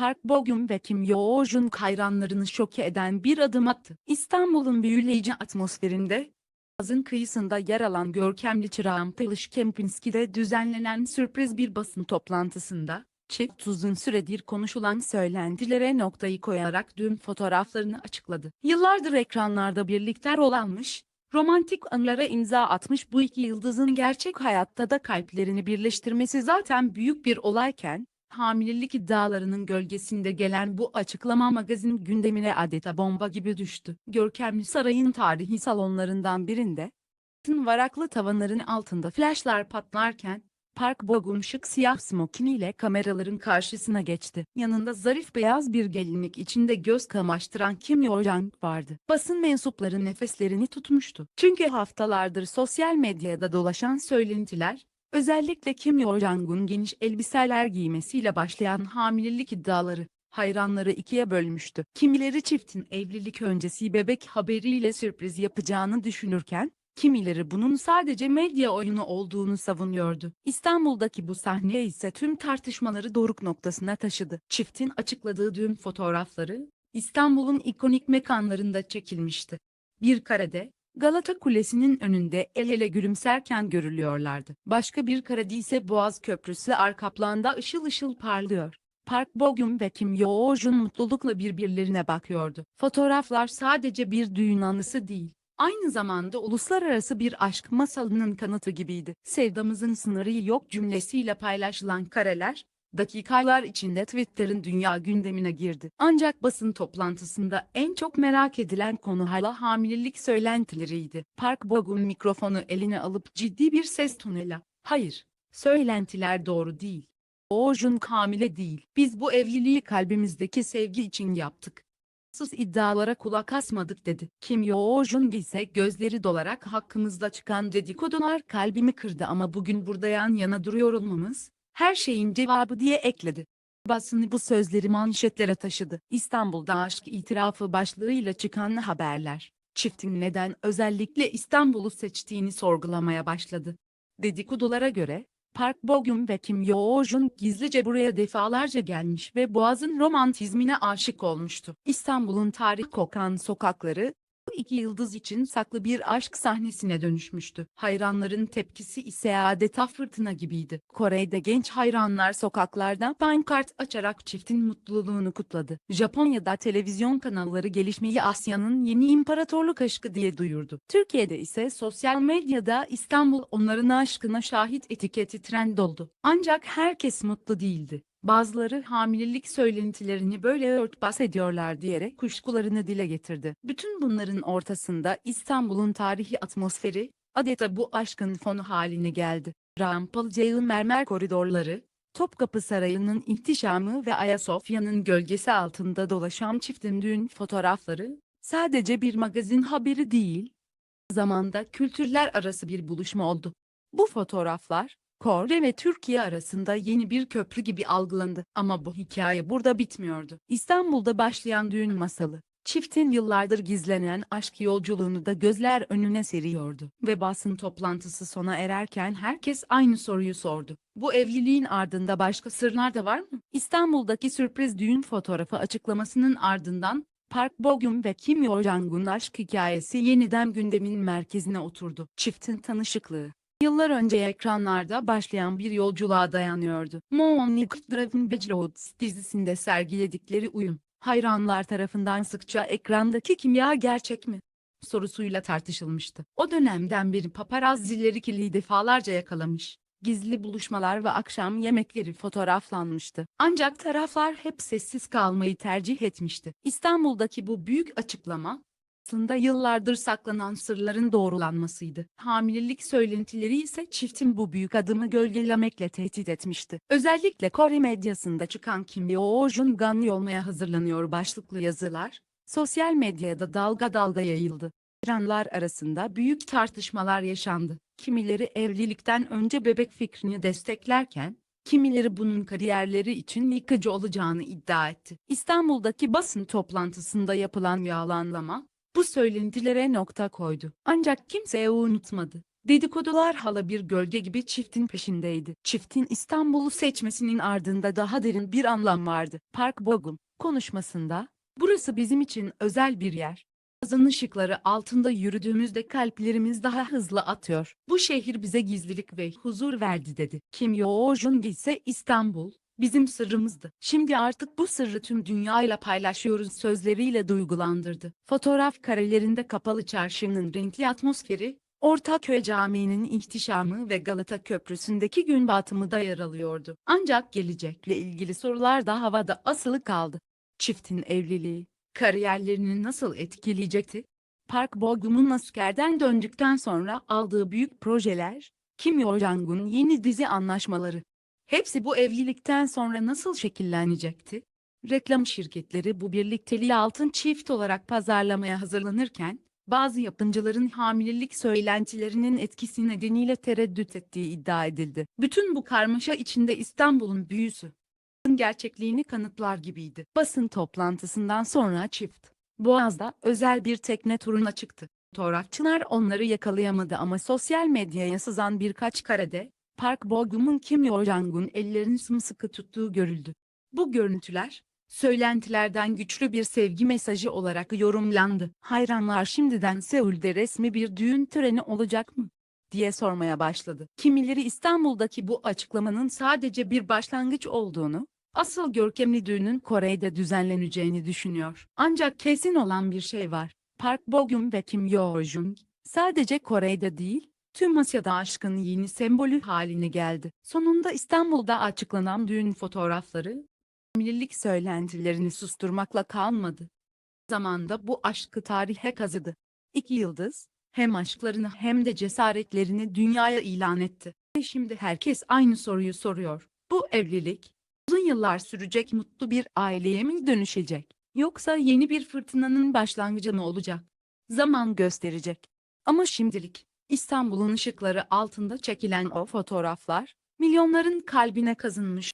Park Bo-gum ve Kim Yo-jun hayranlarını şoke eden bir adım attı. İstanbul'un büyüleyici atmosferinde, Boğaz'ın kıyısında yer alan görkemli çırağın Peliş Kempinski'de düzenlenen sürpriz bir basın toplantısında, çift uzun süredir konuşulan söylentilere noktayı koyarak dün fotoğraflarını açıkladı. Yıllardır ekranlarda birlikte rol almış, romantik anılara imza atmış bu iki yıldızın gerçek hayatta da kalplerini birleştirmesi zaten büyük bir olayken, hamilelik iddialarının gölgesinde gelen bu açıklama magazin gündemine adeta bomba gibi düştü. Görkemli sarayın tarihi salonlarından birinde, tın varaklı tavanların altında flaşlar patlarken, Park Bogum şık siyah smokiniyle kameraların karşısına geçti. Yanında zarif beyaz bir gelinlik içinde göz kamaştıran Kim Yo-jang vardı. Basın mensupları nefeslerini tutmuştu. Çünkü haftalardır sosyal medyada dolaşan söylentiler, özellikle Kim Yo-jang'un geniş elbiseler giymesiyle başlayan hamilelik iddiaları, hayranları ikiye bölmüştü. Kimileri çiftin evlilik öncesi bebek haberiyle sürpriz yapacağını düşünürken, Kimileri bunun sadece medya oyunu olduğunu savunuyordu. İstanbul'daki bu sahne ise tüm tartışmaları doruk noktasına taşıdı. Çiftin açıkladığı düğün fotoğrafları, İstanbul'un ikonik mekanlarında çekilmişti. Bir karede, Galata Kulesi'nin önünde el ele gülümserken görülüyorlardı. Başka bir karede ise Boğaz Köprüsü arka planda ışıl ışıl parlıyor. Park Bo-gum ve Kim Yo-jun mutlulukla birbirlerine bakıyordu. Fotoğraflar sadece bir düğün anısı değil, aynı zamanda uluslararası bir aşk masalının kanıtı gibiydi. Sevdamızın sınırı yok cümlesiyle paylaşılan kareler, dakikalar içinde Twitter'ın dünya gündemine girdi. Ancak basın toplantısında en çok merak edilen konu hala hamilelik söylentileriydi. Park Bo-gum mikrofonu eline alıp ciddi bir ses tonuyla, hayır, söylentiler doğru değil. Oğuz'un hamile değil. Biz bu evliliği kalbimizdeki sevgi için yaptık sus iddialara kulak asmadık dedi. Kim Yo-jung ise gözleri dolarak hakkımızda çıkan dedikodular kalbimi kırdı ama bugün burada yan yana duruyor olmamız, her şeyin cevabı diye ekledi. Basını bu sözleri manşetlere taşıdı. İstanbul'da aşk itirafı başlığıyla çıkan haberler, çiftin neden özellikle İstanbul'u seçtiğini sorgulamaya başladı. Dedikodulara göre, Park Bo-gum ve Kim Yo-jun gizlice buraya defalarca gelmiş ve Boğaz'ın romantizmine aşık olmuştu. İstanbul'un tarih kokan sokakları, iki yıldız için saklı bir aşk sahnesine dönüşmüştü. Hayranların tepkisi ise adeta fırtına gibiydi. Kore'de genç hayranlar sokaklarda pankart açarak çiftin mutluluğunu kutladı. Japonya'da televizyon kanalları gelişmeyi Asya'nın yeni imparatorluk aşkı diye duyurdu. Türkiye'de ise sosyal medyada İstanbul onların aşkına şahit etiketi trend oldu. Ancak herkes mutlu değildi. Bazıları hamilelik söylentilerini böyle örtbas ediyorlar diyerek kuşkularını dile getirdi. Bütün bunların ortasında İstanbul'un tarihi atmosferi, adeta bu aşkın fonu haline geldi. Rampalı ceyhun mermer koridorları, Topkapı Sarayı'nın ihtişamı ve Ayasofya'nın gölgesi altında dolaşan çiftin düğün fotoğrafları, sadece bir magazin haberi değil, zamanda kültürler arası bir buluşma oldu. Bu fotoğraflar, Kore ve Türkiye arasında yeni bir köprü gibi algılandı. Ama bu hikaye burada bitmiyordu. İstanbul'da başlayan düğün masalı, çiftin yıllardır gizlenen aşk yolculuğunu da gözler önüne seriyordu. Ve basın toplantısı sona ererken herkes aynı soruyu sordu. Bu evliliğin ardında başka sırlar da var mı? İstanbul'daki sürpriz düğün fotoğrafı açıklamasının ardından Park Bo-gum ve Kim Yo-jang'un aşk hikayesi yeniden gündemin merkezine oturdu. Çiftin tanışıklığı, Yıllar önce ekranlarda başlayan bir yolculuğa dayanıyordu. Moonlight Driven Bachelorette dizisinde sergiledikleri uyum, hayranlar tarafından sıkça ekrandaki kimya gerçek mi? sorusuyla tartışılmıştı. O dönemden beri paparazzileri ikiliyi defalarca yakalamış. Gizli buluşmalar ve akşam yemekleri fotoğraflanmıştı. Ancak taraflar hep sessiz kalmayı tercih etmişti. İstanbul'daki bu büyük açıklama, aslında yıllardır saklanan sırların doğrulanmasıydı. Hamilelik söylentileri ise çiftin bu büyük adımı gölgelemekle tehdit etmişti. Özellikle Kore medyasında çıkan Kim Yo-jun Ganli olmaya hazırlanıyor başlıklı yazılar, sosyal medyada dalga dalga yayıldı. Hayranlar arasında büyük tartışmalar yaşandı. Kimileri evlilikten önce bebek fikrini desteklerken, kimileri bunun kariyerleri için yıkıcı olacağını iddia etti. İstanbul'daki basın toplantısında yapılan yalanlama, bu söylentilere nokta koydu. Ancak kimseye unutmadı. Dedikodular hala bir gölge gibi çiftin peşindeydi. Çiftin İstanbul'u seçmesinin ardında daha derin bir anlam vardı. Park Bogum konuşmasında, burası bizim için özel bir yer. Yazın ışıkları altında yürüdüğümüzde kalplerimiz daha hızlı atıyor. Bu şehir bize gizlilik ve huzur verdi dedi. Kim Yo-jung ise İstanbul, bizim sırrımızdı. Şimdi artık bu sırrı tüm dünyayla paylaşıyoruz sözleriyle duygulandırdı. Fotoğraf karelerinde kapalı çarşının renkli atmosferi, Ortaköy Camii'nin ihtişamı ve Galata Köprüsü'ndeki gün batımı da yer alıyordu. Ancak gelecekle ilgili sorular da havada asılı kaldı. Çiftin evliliği, kariyerlerini nasıl etkileyecekti? Park Bo-gum'un askerden döndükten sonra aldığı büyük projeler, Kim Yo-jong'un yeni dizi anlaşmaları. Hepsi bu evlilikten sonra nasıl şekillenecekti? Reklam şirketleri bu birlikteliği altın çift olarak pazarlamaya hazırlanırken, bazı yapımcıların hamilelik söylentilerinin etkisi nedeniyle tereddüt ettiği iddia edildi. Bütün bu karmaşa içinde İstanbul'un büyüsü, gerçekliğini kanıtlar gibiydi. Basın toplantısından sonra çift, Boğaz'da özel bir tekne turuna çıktı. Fotoğrafçılar onları yakalayamadı ama sosyal medyaya sızan birkaç karede, Park Bo-gum'un Kim Yo-jong'un ellerini sımsıkı tuttuğu görüldü. Bu görüntüler, söylentilerden güçlü bir sevgi mesajı olarak yorumlandı. Hayranlar şimdiden Seul'de resmi bir düğün töreni olacak mı? diye sormaya başladı. Kimileri İstanbul'daki bu açıklamanın sadece bir başlangıç olduğunu, asıl görkemli düğünün Kore'de düzenleneceğini düşünüyor. Ancak kesin olan bir şey var. Park Bo-gum ve Kim Yo-jung, sadece Kore'de değil, tüm Asya'da aşkın yeni sembolü haline geldi. Sonunda İstanbul'da açıklanan düğün fotoğrafları, hamilelik söylentilerini susturmakla kalmadı. Zamanda bu aşkı tarihe kazıdı. İki yıldız, hem aşklarını hem de cesaretlerini dünyaya ilan etti. Ve şimdi herkes aynı soruyu soruyor. Bu evlilik, uzun yıllar sürecek mutlu bir aileye mi dönüşecek? Yoksa yeni bir fırtınanın başlangıcı mı olacak? Zaman gösterecek. Ama şimdilik, İstanbul'un ışıkları altında çekilen o fotoğraflar, milyonların kalbine kazınmış.